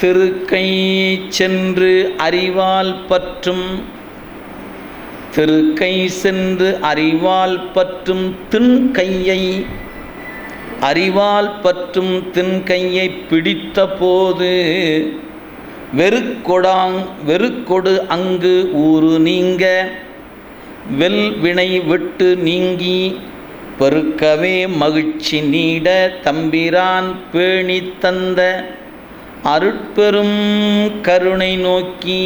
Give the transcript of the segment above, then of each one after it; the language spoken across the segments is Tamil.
திருக்கை சென்று அறிவால் பற்றும் திருக்கை சென்று அறிவால் பற்றும் தின்கையை அறிவால் பற்றும் தின்கையை பிடித்த போது வெறுக்கொடாங் வெறுக்கொடு அங்கு ஊறு நீங்க வெல் வினை விட்டு நீங்கி பெருக்கவே மகிழ்ச்சி நீட தம்பிரான் பேணி தந்த அருட்பெரும் கருணை நோக்கி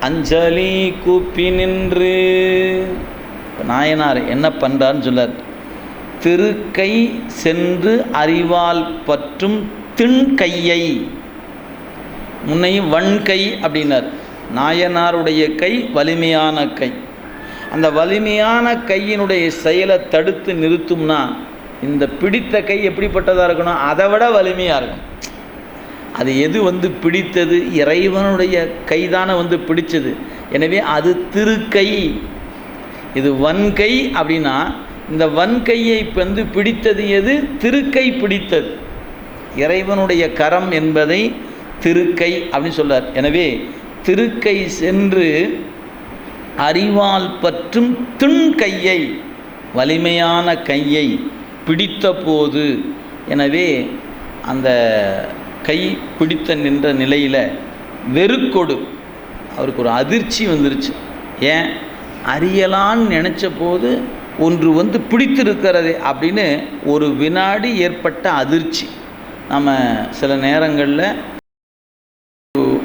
அஞ்சலி கூப்பி நின்று. நாயனார் என்ன பண்ணுறான்னு சொல்லார் திருக்கை சென்று அறிவால் பற்றும் திண்கையை முன்னையும் வன்கை அப்படின்னார். நாயனாருடைய கை வலிமையான கை. அந்த வலிமையான கையினுடைய செயலை தடுத்து நிறுத்தும்னா இந்த பிடித்த கை எப்படிப்பட்டதாக இருக்கணும்? அதை விட வலிமையாக இருக்கும் அது எது வந்து பிடித்தது? இறைவனுடைய கைதானே வந்து பிடிச்சது. எனவே அது திருக்கை. இது வன்கை அப்படின்னா இந்த வன்கையை வந்து பிடித்தது எது? திருக்கை பிடித்தது. இறைவனுடைய கரம் என்பதை திருக்கை அப்படின்னு சொல்றார். எனவே திருக்கை சென்று அறிவால் பற்றும் துண்கையை வலிமையான கையை பிடித்த போது எனவே அந்த கை பிடித்த நின்ற நிலையில் வெறுக்கொடு. அவருக்கு ஒரு அதிர்ச்சி வந்துருச்சு. ஏன்? அறியலான்னு நினச்ச போது ஒன்று வந்து பிடித்திருக்கிறது அப்படின்னு ஒரு வினாடி ஏற்பட்ட அதிர்ச்சி. நம்ம சில நேரங்களில்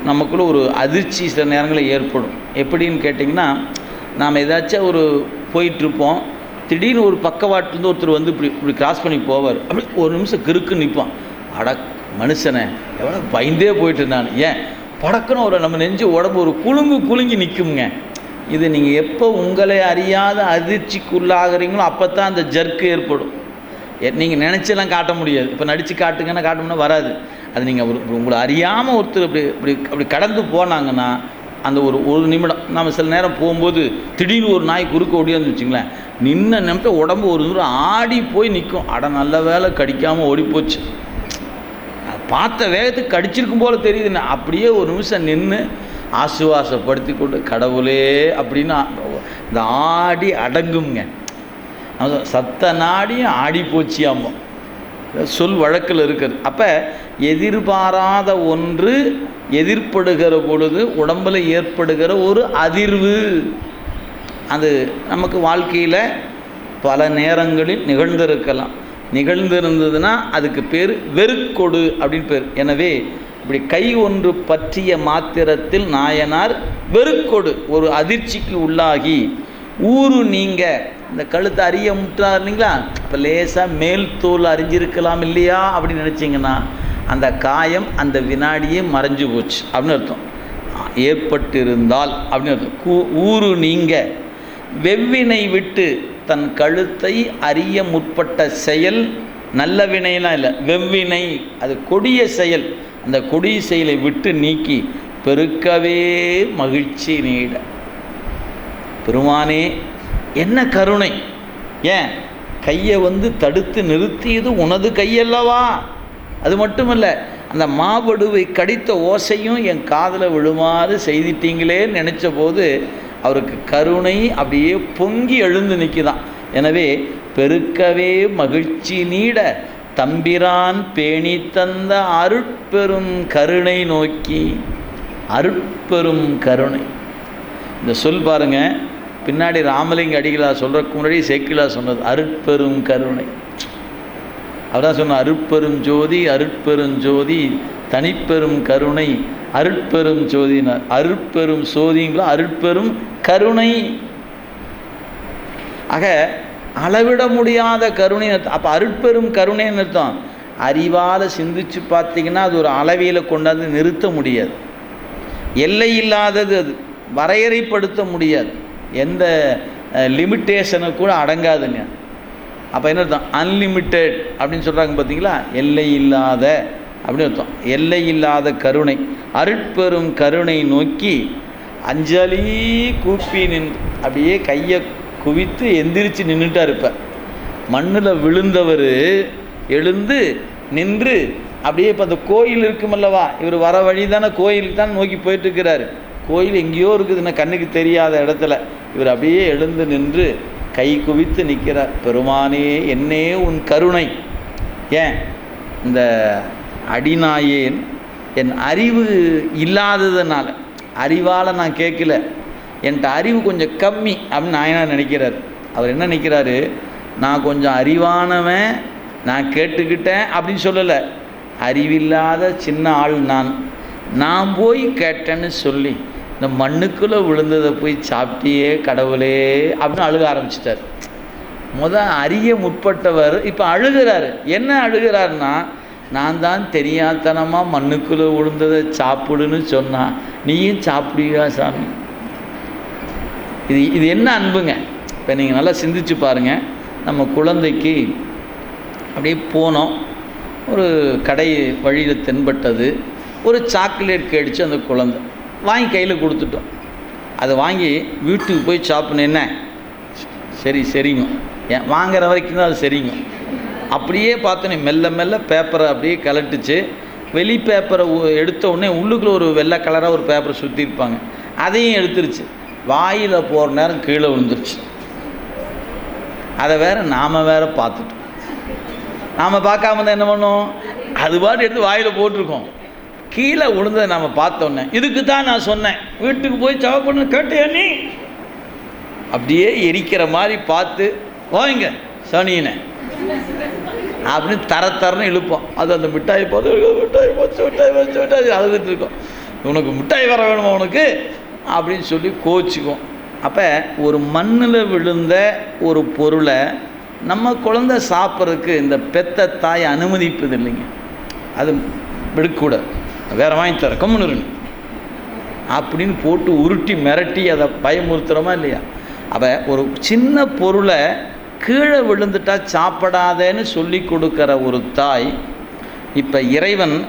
நமக்குள்ள ஒரு அதிர்ச்சி சில நேரங்களில் ஏற்படும். எப்படின்னு கேட்டிங்கன்னா நாம் ஏதாச்சும் ஒரு போயிட்டுருப்போம். திடீர்னு ஒரு பக்கவாட்டிலேருந்து ஒருத்தர் வந்து இப்படி இப்படி கிராஸ் பண்ணி போவார். அப்படி ஒரு நிமிஷம் கிறுக்கு நிற்பான் அட மனுஷனே எவ்வளோ பயந்தே போயிட்டு நான் ஏன்? படக்குன்னு ஒரு நம்ம நெஞ்சு உடம்பு ஒரு குலுங்கு குலுங்கி நிற்குங்க இது நீங்கள் எப்போ உங்களை அறியாத அதிர்ச்சிக்குள்ளாகிறீங்களோ அப்போ தான் அந்த ஜர்க்கு ஏற்படும். நீங்கள் நினச்செல்லாம் காட்ட முடியாது. இப்போ நடித்து காட்டுங்கன்னா காட்டணும்னா வராது. அது நீங்கள் ஒரு உங்களை அறியாமல் ஒருத்தர் இப்படி இப்படி அப்படி கடந்து போனாங்கன்னா அந்த ஒரு ஒரு நிமிடம். நம்ம சில நேரம் போகும்போது திடீர்னு ஒரு நாய் குறுக்க ஓடியாந்து வச்சுங்களேன் நின்ன நிமிஷம் உடம்பு ஒரு தூரம் ஆடி போய் நிற்கும் அட நல்ல வேலை கடிக்காமல் ஓடி போச்சு பார்த்த வேகத்துக்கு கடிச்சிருக்கும் போல தெரியுதுன்னு. அப்படியே ஒரு நிமிஷம் நின்று ஆசுவாசப்படுத்தி கொண்டு கடவுளே அப்படின்னு இந்த ஆடி அடங்குங்க சத்த நாடியும் ஆடி போச்சியாமோ சொல் வழக்கில் இருக்குது அப்போ எதிர்பாராத ஒன்று எதிர்ப்படுகிற பொழுது உடம்பில் ஏற்படுகிற ஒரு அதிர்வு. அது நமக்கு வாழ்க்கையில் பல நேரங்களில் நிகழ்ந்திருக்கலாம். நிகழ்ந்திருந்ததுன்னா அதுக்கு பேர் வெறுக்கொடு அப்படின்னு பேர். எனவே இப்படி கை ஒன்று பற்றிய மாத்திரத்தில் நாயனார் வெறுக்கொடு ஒரு அதிர்ச்சிக்கு உள்ளாகி ஊரு நீங்க இந்த கழுத்தை அறிய முட்டார் இல்லைங்களா? இப்போ லேசாக மேல் தோல் அறிஞ்சிருக்கலாம் இல்லையா அப்படின்னு நினச்சிங்கன்னா அந்த காயம் அந்த வினாடியே மறைஞ்சு போச்சு அப்படின்னு அர்த்தம். ஏற்பட்டிருந்தால் அப்படின்னு அர்த்தம். கூ ஊரு நீங்க வெவ்வினை விட்டு தன் கழுத்தை அறிய முற்பட்ட செயல் நல்ல வினைலாம் இல்லை வெவ்வினை அது கொடிய செயல். அந்த கொடிய செயலை விட்டு நீக்கி பெருக்கவே மகிழ்ச்சி நீட. பெருமானே என்ன கருணை? ஏன்? கையை வந்து தடுத்து நிறுத்தியது உனது கையல்லவா? அது மட்டுமல்ல அந்த மாவடுவை கடித்த ஓசையும் என் காதில் விழுமாறு செய்திட்டீங்களே நினச்ச போது அவருக்கு கருணை அப்படியே பொங்கி எழுந்து நிற்குதான் எனவே பெருக்கவே மகிழ்ச்சி நீட தம்பிரான் பேணி தந்த அருட்பெரும் கருணை நோக்கி அருட்பெரும் கருணை. இந்த சொல் பாருங்கள் பின்னாடி ராமலிங்க அடிகளார் சொல்கிறக்கு முன்னாடி சேக்கிலா சொன்னது அருட்பெரும் கருணை. அவர்தான் சொன்ன அருட்பெரும் ஜோதி அருட்பெரும் ஜோதி தனிப்பெரும் கருணை அருட்பெரும் ஜோதினார். அருட்பெரும் சோதிங்களா அருட்பெரும் கருணை. ஆக அளவிட முடியாத கருணை அப்போ அருட்பெரும் கருணைன்னு அர்த்தம். அறிவால் சிந்திச்சு பார்த்தீங்கன்னா அது ஒரு அளவியில் கொண்டாந்து நிறுத்த முடியாது. எல்லை இல்லாதது அது. வரையறைப்படுத்த முடியாது. எந்த லிமிட்டேஷனை கூட அடங்காதுங்க. அப்போ என்ன அர்த்தம்? அன்லிமிட்டெட் அப்படின்னு சொல்கிறாங்க பார்த்தீங்களா எல்லை இல்லாத அப்படின்னு அர்த்தம். எல்லை இல்லாத கருணை. அருட்பெரும் கருணை நோக்கி அஞ்சலி கூப்பி நின் அப்படியே கையை குவித்து எந்திரிச்சு நின்றுட்டா இருப்பேன் மண்ணில் விழுந்தவர் எழுந்து நின்று அப்படியே இப்போ அந்த கோயில் இருக்குமல்லவா? இவர் வர வழி தானே கோயிலுக்கு தான் நோக்கி போயிட்டு இருக்கிறாரு கோயில் எங்கேயோ இருக்குதுன்னா கண்ணுக்கு தெரியாத இடத்துல இவர் அப்படியே எழுந்து நின்று கை குவித்து நிற்கிறார் பெருமானே என்னே உன் கருணை. ஏன்? இந்த அடிநாயேன் என் அறிவு இல்லாததுனால. அறிவால் நான் கேட்கல. என்கிட்ட அறிவு கொஞ்சம் கம்மி அப்படின்னு நாயனா நினைக்கிறார். அவர் என்ன நினைக்கிறாரு? நான் கொஞ்சம் அறிவானவன் நான் கேட்டுக்கிட்டேன் அப்படின்னு சொல்லலை. அறிவில்லாத சின்ன ஆள் நான். நான் போய் கேட்டேன்னு சொல்லி இந்த மண்ணுக்குள்ளே விழுந்ததை போய் சாப்பிட்டியே கடவுளே அப்படின்னு அழுக ஆரம்பிச்சிட்டார். முத அறிய முற்பட்டவர் இப்போ அழுகிறாரு. என்ன அழுகிறாருன்னா நான் தான் தெரியாதனமாக மண்ணுக்குள்ளே விழுந்ததை சாப்பிடுன்னு சொன்னால் நீயும் சாப்பிடுவியா சாமி? இது இது என்ன அன்புங்க? இப்போ நீங்கள் நல்லா சிந்திச்சு பாருங்கள் நம்ம குழந்தைக்கு அப்படியே போனோம். ஒரு கடை வழியில் தென்பட்டது. ஒரு சாக்லேட் கடிச்சு அந்த குழந்தை. வாங்கி கையில் கொடுத்துட்டோம். அதை வாங்கி வீட்டுக்கு போய் சாப்பிடணும். என்ன? சரி சரிங்க. ஏன் வாங்குற வரைக்கும் தான் அது சரிங்க. அப்படியே பார்த்தோன்னே மெல்ல மெல்ல பேப்பரை அப்படியே கலட்டுச்சு வெளி பேப்பரை எடுத்த உடனே உள்ளுக்குள்ளே ஒரு வெள்ளை கலராக ஒரு பேப்பரை சுற்றிருப்பாங்க அதையும் எடுத்துருச்சு. வாயில் போகிற நேரம் கீழே விழுந்துருச்சு. அதை வேறு நாம் வேறு பார்த்துட்டோம். நாம் பார்க்காம தான் என்ன பண்ணோம்? அது பாட்டு எடுத்து வாயில் போட்டிருக்கோம். கீழே விழுந்ததை நாம் பார்த்தோன்னே இதுக்கு தான் நான் சொன்னேன். வீட்டுக்கு போய் சாப்பிடணு கேட்டியா நீ? அப்படியே எரிக்கிற மாதிரி பார்த்து வாங்க சனியினை. அப்படின்னு தர தரன்னு இழுப்போம். அது அந்த மிட்டாய் பார்த்து மிட்டாய் போச்சு மிட்டாய் போச்சு மிட்டாய் அழுதுட்டு இருக்கோம். உனக்கு மிட்டாய் வர வேணுமா உனக்கு? அப்படின்னு சொல்லி கோச்சிக்கும் அப்போ ஒரு மண்ணில் விழுந்த ஒரு பொருளை நம்ம குழந்தை சாப்பிட்றதுக்கு இந்த பெத்த தாய் அனுமதிப்பது இல்லைங்க. அது விடக்கூடாது. வேற வாங்கி தர கம்முன்னு அப்படின்னு போட்டு உருட்டி மிரட்டி அதை பயமுறுத்துகிறோமா இல்லையா? அவ ஒரு சின்ன பொருளை கீழே விழுந்துட்டா சாப்பிடாதேன்னு சொல்லி கொடுக்குற ஒரு தாய் இப்போ இறைவன்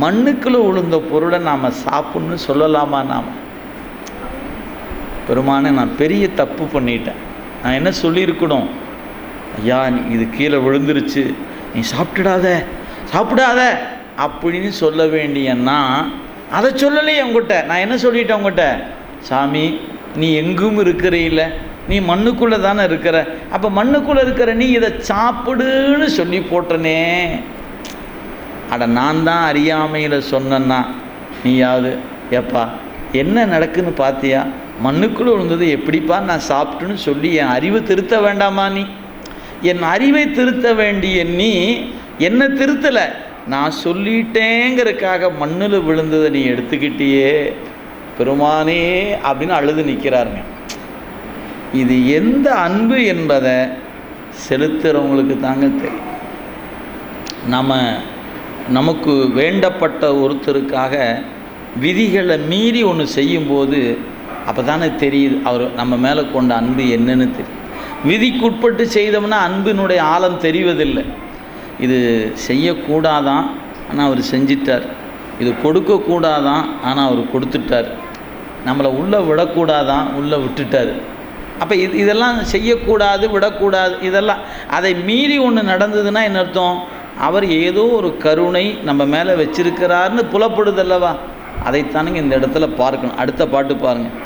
மண்ணுக்குள்ளே விழுந்த பொருளை நாம் சாப்பிட்ணுன்னு சொல்லலாமா நாம்? பெருமானே நான் பெரிய தப்பு பண்ணிட்டேன். நான் என்ன சொல்லியிருக்கணும்? ஐயா நீ இது கீழே விழுந்துருச்சு. நீ சாப்பிட்டுடாத சாப்பிடாத. அப்படின்னு சொல்ல வேண்டியன்னா அதை சொல்லலையே உங்ககிட்ட நான் என்ன சொல்லிட்டேன் உங்ககிட்ட சாமி நீ எங்கும் இருக்கிறீல்ல நீ மண்ணுக்குள்ளே தானே இருக்கிற. அப்போ மண்ணுக்குள்ளே இருக்கிற நீ இதை சாப்பிடுன்னு சொல்லி போட்டனே. அட நான் தான் அறியாமையில் சொன்னேன்னா நீயாவது ஏப்பா என்ன நடக்குன்னு பார்த்தியா மண்ணுக்குள்ளே விழுந்தது எப்படிப்பா நான் சாப்பிட்டுன்னு சொல்லி என் அறிவை திருத்த வேண்டாமா நீ? என் அறிவை திருத்த வேண்டிய நீ என்ன திருத்தலை. நான் சொல்லிட்டேங்கிறதுக்காக மண்ணில் விழுந்ததை நீ எடுத்துக்கிட்டியே பெருமானே அப்படின்னு அழுது நிற்கிறாருங்க. இது எந்த அன்பு என்பதை செலுத்துகிறவங்களுக்கு தாங்க தெரியும். நம்ம நமக்கு வேண்டப்பட்ட ஒருத்தருக்காக விதிகளை மீறி ஒன்று செய்யும்போது அப்போ தானே தெரியுது அவர் நம்ம மேலே கொண்ட அன்பு என்னன்னு தெரியும் விதிக்குட்பட்டு செய்தோம்னா அன்பினுடைய ஆழம் தெரிவதில்லை. இது செய்யக்கூடாதான் ஆனால் அவர் செஞ்சிட்டார். இது கொடுக்கக்கூடாதான் ஆனால் அவர் கொடுத்துட்டார். நம்மளை உள்ளே விடக்கூடாதான் உள்ளே விட்டுட்டார். அப்போ இது இதெல்லாம் செய்யக்கூடாது விடக்கூடாது இதெல்லாம் அதை மீறி ஒன்று நடந்ததுன்னா என்ன அர்த்தம்? அவர் ஏதோ ஒரு கருணை நம்ம மேலே வச்சிருக்கிறாருன்னு புலப்படுதல்லவா அதைத்தானுங்க இந்த இடத்துல பார்க்கணும். அடுத்த பாட்டு பாருங்கள்